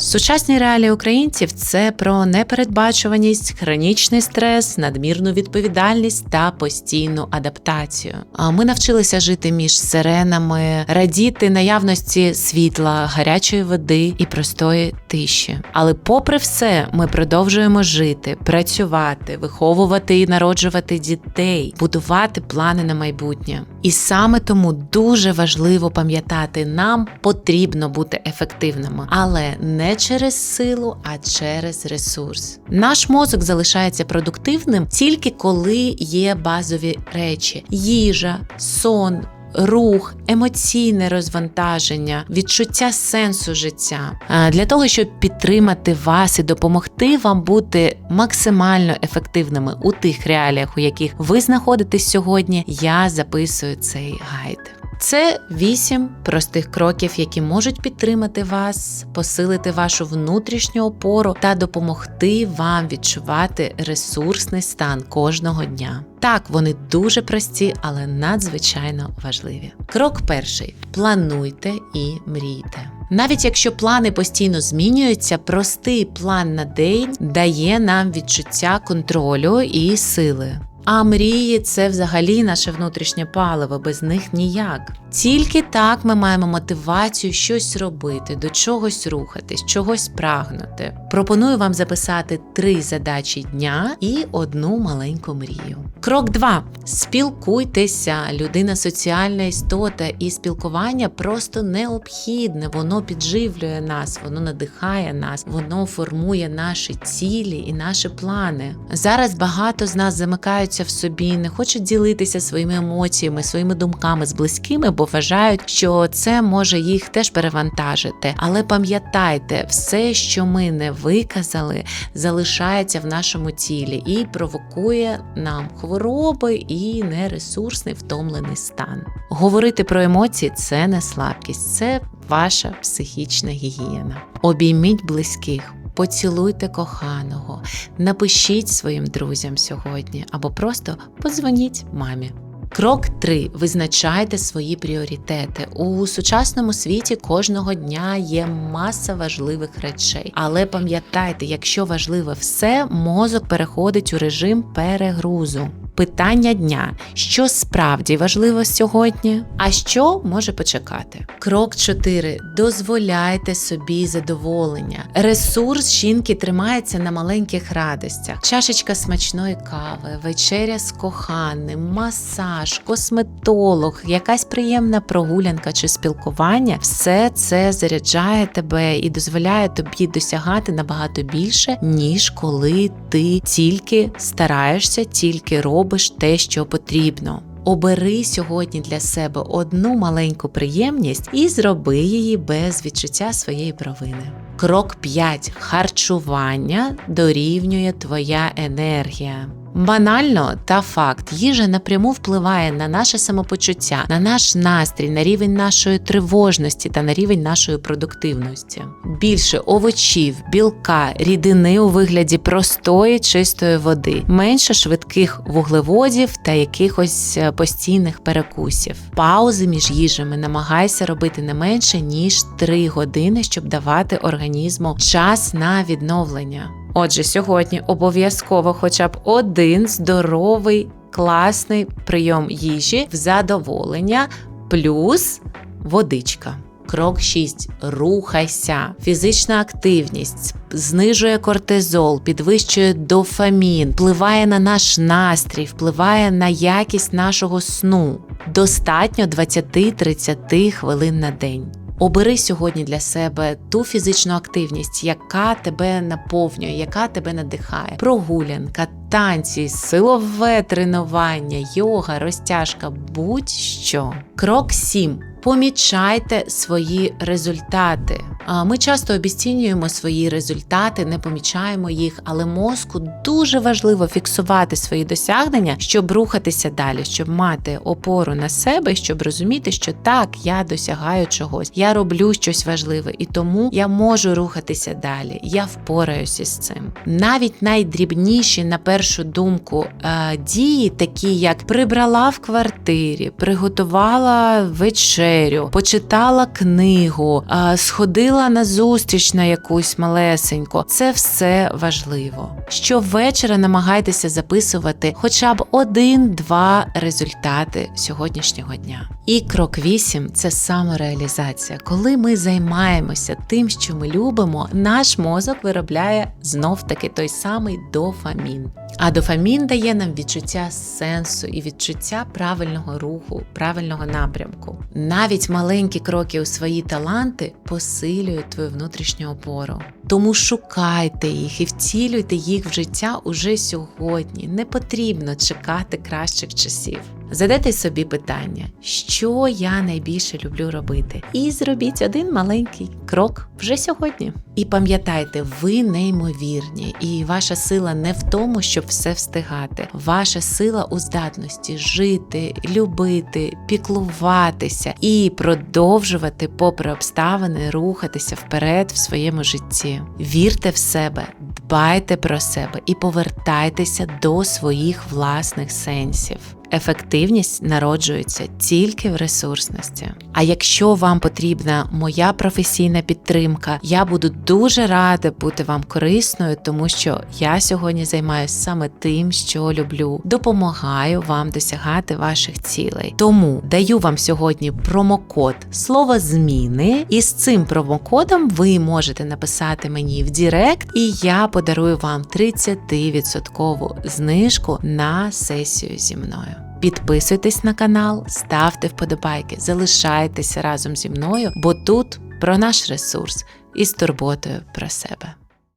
Сучасні реалії українців це про непередбачуваність, хронічний стрес, надмірну відповідальність та постійну адаптацію. Ми навчилися жити між сиренами, радіти наявності світла, гарячої води і простої тиші. Але, попри все, ми продовжуємо жити, працювати, виховувати і народжувати дітей, будувати плани на майбутнє. І саме тому дуже важливо пам'ятати, нам потрібно бути ефективними, але не через силу, а через ресурс. Наш мозок залишається продуктивним тільки коли є базові речі: їжа, сон. Рух, емоційне розвантаження, відчуття сенсу життя для того, щоб підтримати вас і допомогти вам бути максимально ефективними у тих реаліях, у яких ви знаходитесь сьогодні, я записую цей гайд. Це вісім простих кроків, які можуть підтримати вас, посилити вашу внутрішню опору та допомогти вам відчувати ресурсний стан кожного дня. Так, вони дуже прості, але надзвичайно важливі. Крок перший: плануйте і мрійте. Навіть якщо плани постійно змінюються, простий план на день дає нам відчуття контролю і сили. А мрії це взагалі наше внутрішнє паливо, без них ніяк. Тільки так ми маємо мотивацію щось робити, до чогось рухатись, чогось прагнути. Пропоную вам записати три задачі дня і одну маленьку мрію. Крок 2. Спілкуйтеся. Людина соціальна істота, і спілкування просто необхідне. Воно підживлює нас, воно надихає нас, воно формує наші цілі і наші плани. Зараз багато з нас замикаються в собі, не хочуть ділитися своїми емоціями, своїми думками з близькими, бо вважають, що це може їх теж перевантажити. Але пам'ятайте, все, що ми не виказали, залишається в нашому тілі і провокує нам хвороби і нересурсний втомлений стан. Говорити про емоції це не слабкість, це ваша психічна гігієна. Обійміть близьких. Поцілуйте коханого, напишіть своїм друзям сьогодні або просто подзвоніть мамі. Крок 3. Визначайте свої пріоритети. У сучасному світі кожного дня є маса важливих речей. Але пам'ятайте, якщо важливе все, мозок переходить у режим перегрузу. Питання дня: що справді важливо сьогодні, а що може почекати? Крок 4. Дозволяйте собі задоволення. Ресурс жінки тримається на маленьких радостях: чашечка смачної кави, вечеря з коханим, масаж, косметолог, якась приємна прогулянка чи спілкування. Все це заряджає тебе і дозволяє тобі досягати набагато більше, ніж коли ти тільки стараєшся, тільки робиш робиш те, що потрібно. Обери сьогодні для себе одну маленьку приємність і зроби її без відчуття своєї провини. Крок 5. Харчування дорівнює твоя енергія. Банально та факт, їжа напряму впливає на наше самопочуття, на наш настрій, на рівень нашої тривожності та на рівень нашої продуктивності. Більше овочів, білка, рідини у вигляді простої чистої води, менше швидких вуглеводів та якихось е, постійних перекусів. Паузи між їжами намагайся робити не менше ніж 3 години, щоб давати організму час на відновлення. Отже, сьогодні обов'язково хоча б один здоровий, класний прийом їжі в задоволення, плюс водичка. Крок 6. Рухайся. Фізична активність знижує кортизол, підвищує дофамін, впливає на наш настрій, впливає на якість нашого сну. Достатньо 20-30 хвилин на день. Обери сьогодні для себе ту фізичну активність, яка тебе наповнює, яка тебе надихає. Прогулянка, танці, силове тренування, йога, розтяжка, будь-що. Крок 7. Помічайте свої результати. Ми часто обіцінюємо свої результати, не помічаємо їх, але мозку дуже важливо фіксувати свої досягнення, щоб рухатися далі, щоб мати опору на себе, щоб розуміти, що так, я досягаю чогось, я роблю щось важливе, і тому я можу рухатися далі. Я впораюся з цим. Навіть найдрібніші, на першу думку, е, дії, такі як прибрала в квартирі, приготувала вечерю, почитала книгу, е, сходила сходила на зустріч на якусь малесеньку. Це все важливо. Щовечора намагайтеся записувати хоча б один-два результати сьогоднішнього дня. І крок 8 – це самореалізація. Коли ми займаємося тим, що ми любимо, наш мозок виробляє знов таки той самий дофамін. А дофамін дає нам відчуття сенсу і відчуття правильного руху, правильного напрямку. Навіть маленькі кроки у свої таланти посилюють твою внутрішню опору. Тому шукайте їх і втілюйте їх в життя уже сьогодні. Не потрібно чекати кращих часів. Задайте собі питання, що я найбільше люблю робити, і зробіть один маленький крок вже сьогодні. І пам'ятайте, ви неймовірні, і ваша сила не в тому, щоб все встигати. Ваша сила у здатності жити, любити, піклуватися і продовжувати, попри обставини, рухатися вперед в своєму житті. Вірте в себе, дбайте про себе і повертайтеся до своїх власних сенсів. Ефективність народжується тільки в ресурсності. А якщо вам потрібна моя професійна підтримка, я буду дуже рада бути вам корисною, тому що я сьогодні займаюся саме тим, що люблю, допомагаю вам досягати ваших цілей. Тому даю вам сьогодні промокод слово зміни, і з цим промокодом ви можете написати мені в Дірект, і я подарую вам 30% знижку на сесію зі мною. Підписуйтесь на канал, ставте вподобайки, залишайтеся разом зі мною, бо тут про наш ресурс і з турботою про себе.